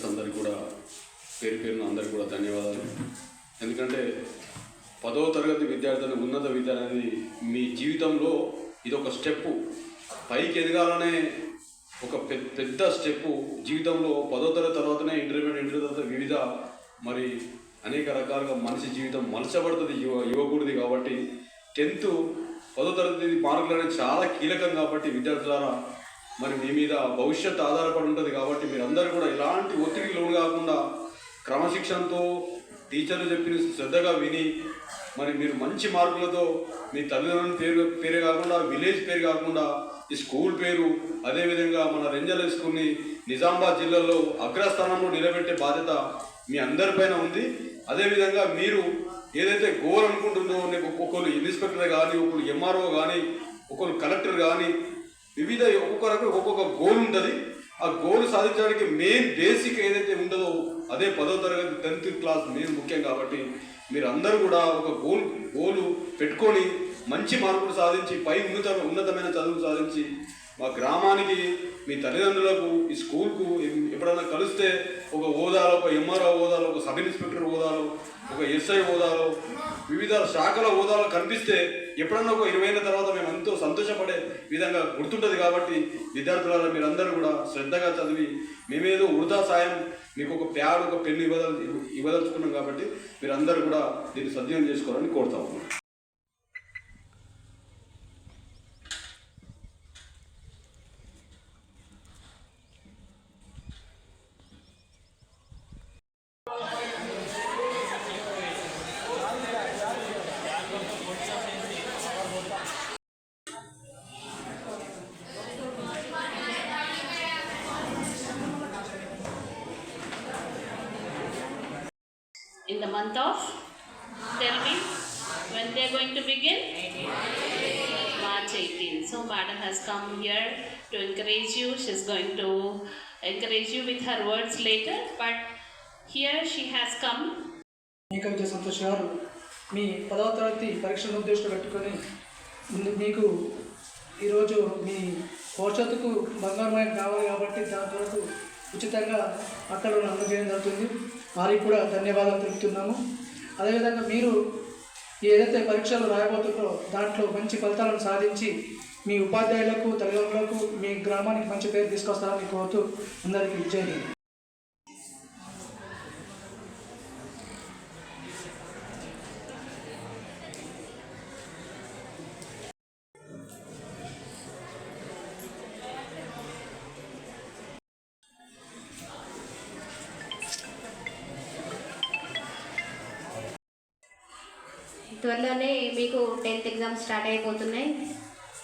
Teachers అందరికీ కూడా పేరు పేరున అందరికీ కూడా ధన్యవాదాలు. ఎందుకంటే పదవ తరగతి విద్యార్థులు ఉన్నత విద్య అనేది మీ జీవితంలో ఇది ఒక స్టెప్పు. పైకి ఎదగాలనే ఒక పెద్ద పెద్ద స్టెప్పు. జీవితంలో పదో తరగతి తర్వాతనే ఇంటర్మీడియట్ ఇంటర్ తర్వాత వివిధ మరి అనేక రకాలుగా మనిషి జీవితం మలచబడుతుంది యువ యువకుడిది కాబట్టి. టెన్త్ పదో తరగతి మార్కులు అనేది చాలా కీలకం కాబట్టి విద్యార్థులారా మరి మీ మీద భవిష్యత్తు ఆధారపడి ఉంటుంది కాబట్టి మీరందరూ కూడా ఎలాంటి ఒత్తిడికి లోను కాకుండా క్రమశిక్షణతో టీచర్లు చెప్పిన శ్రద్ధగా విని మరి మీరు మంచి మార్కులతో మీ తల్లిదండ్రుల పేరు పేరే కాకుండా విలేజ్ పేరు కాకుండా ఈ స్కూల్ పేరు అదేవిధంగా మన రెంజల్ స్కూల్ని నిజామాబాద్ జిల్లాలో అగ్రస్థానంలో నిలబెట్టే బాధ్యత మీ అందరిపైన ఉంది. అదేవిధంగా మీరు ఏదైతే గోల్ అనుకుంటుందో ఒక్కొక్కరు ఇన్స్పెక్టర్ కానీ ఒకరు ఎంఆర్ఓ కానీ ఒక్కొక్కరు కలెక్టర్ కానీ వివిధ ఒక్కొక్కరికి ఒక్కొక్క గోల్ ఉంటుంది. ఆ గోల్ సాధించడానికి మెయిన్ బేసిక్ ఏదైతే ఉండదో అదే పదో తరగతి టెన్త్ క్లాస్ మెయిన్ ముఖ్యం కాబట్టి మీరు అందరూ కూడా ఒక గోల్ గోలు పెట్టుకొని మంచి మార్కులు సాధించి పై ఉన్నత ఉన్నతమైన చదువులు సాధించి మా గ్రామానికి మీ తల్లిదండ్రులకు ఈ స్కూల్కు ఎప్పుడైనా కలిస్తే ఒక హోదాలో ఒక ఎంఆర్ఓ హోదాలో ఒక సబ్ ఇన్స్పెక్టర్ హోదాలో ఒక ఎస్ఐ హోదాలో వివిధ శాఖల హోదాలో కనిపిస్తే ఎప్పుడన్నా ఒక ఇరవై ఏళ్ళ తర్వాత మేము ఎంతో సంతోషపడే విధంగా గుర్తుంటుంది కాబట్టి విద్యార్థులారా మీరందరూ కూడా శ్రద్ధగా చదివి మేమేదో వృధా సాయం మీకు ఒక ప్యాడ్ ఒక పెన్ను ఇవ్వదలు ఇవ్వదలుచుకున్నాం కాబట్టి మీరందరూ కూడా దీన్ని సద్వినియోగం చేసుకోవాలని కోరుతా ఉన్నాం. In the month of tell me when they are going to begin march 18 so madam has come here to encourage you she's going to encourage you with her words later but here she has come మీకు విజయ సంతోష్ గారు మీ పదవ తరగతి పరీక్షలను ఉద్దేశంలో పెట్టుకొని ముందు మీకు ఈరోజు మీ భవిష్యత్తుకు బంగారమైన కావాలి కాబట్టి దాని కొరకు ఉచితంగా అక్కడ అందజేయడం జరుగుతుంది. వారికి కూడా ధన్యవాదాలు తెలుపుతున్నాము. అదేవిధంగా మీరు ఏదైతే పరీక్షలు రాయబోతుందో దాంట్లో మంచి ఫలితాలను సాధించి మీ ఉపాధ్యాయులకు తల్లిదండ్రులకు మీ గ్రామానికి మంచి పేరు తీసుకొస్తారని కోరుతూ అందరికీ విజయం త్వరలోనే మీకు టెన్త్ ఎగ్జామ్స్ స్టార్ట్ అయిపోతున్నాయి.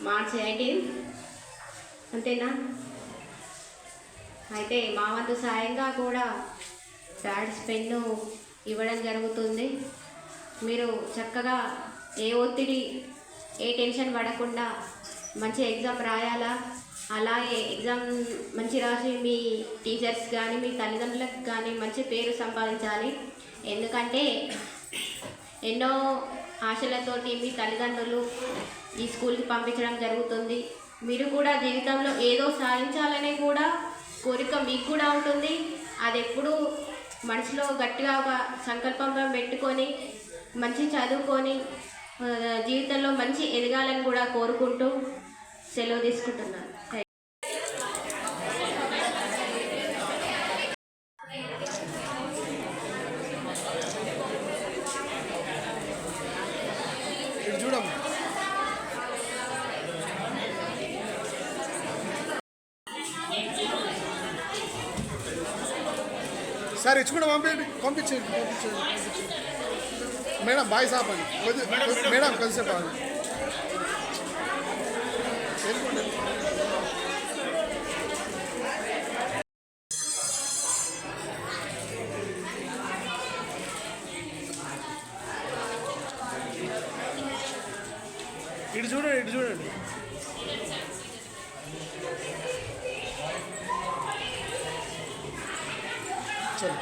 March eighteen. అంతేనా? అయితే మా వంతు సాయంగా కూడా ప్యాడ్స్ పెన్ను ఇవ్వడం జరుగుతుంది. మీరు చక్కగా ఏ ఒత్తిడి ఏ టెన్షన్ పడకుండా మంచి ఎగ్జామ్ రాయాలా? అలాగే ఎగ్జామ్ మంచి రాసి మీ టీచర్స్ కానీ మీ తల్లిదండ్రులకు కానీ మంచి పేరు సంపాదించాలి. ఎందుకంటే ఎన్నో ఆశలతోటి మీ తల్లిదండ్రులు ఈ స్కూల్కి పంపించడం జరుగుతుంది. మీరు కూడా జీవితంలో ఏదో సాధించాలనే కూడా కోరిక మీకు కూడా ఉంటుంది. అది ఎప్పుడు మనసులో గట్టిగా ఒక సంకల్పంగా పెట్టుకొని మంచి చదువుకొని జీవితంలో మంచి ఎదగాలని కూడా కోరుకుంటూ సెలవు తీసుకుంటున్నాను. ఇటు చూడమ్మ. సార్ ఇచ్చుకుంటే పంపించండి పంపించండి పంపించండి మేడం బాయ్ సాప్ అండి కొద్ది- కొద్ది- మేడం కలిసేపు చలో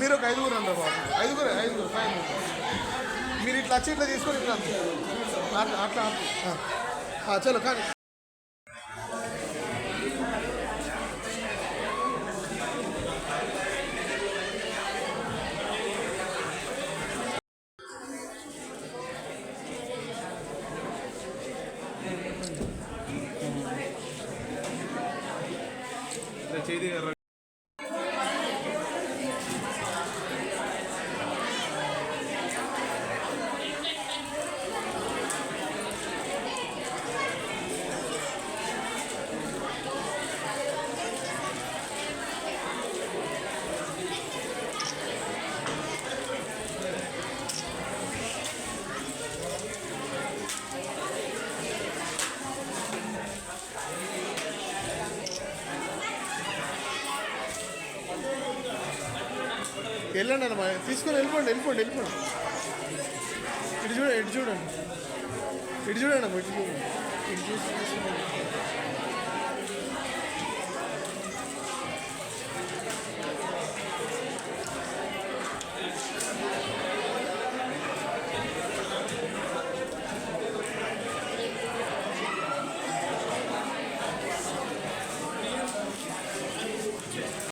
మీరు ఒక ఐదుగురు అండి బాబు. ఐదుగురు ఐదుగురు ఫైన్ మీరు ఇట్లా వచ్చి ఇట్లా తీసుకొని ఇట్లా అట్లా అట్లా చలో కానీ వెళ్ళండి అన్న తీసుకొని వెళ్ళిపోండి వెళ్ళిపోండి వెళ్ళిపోండి. ఇటు చూడండి ఇటు చూడండి. ఇటు చూడండి అమ్మ, ఇటు చూడండి. ఇటు చూసి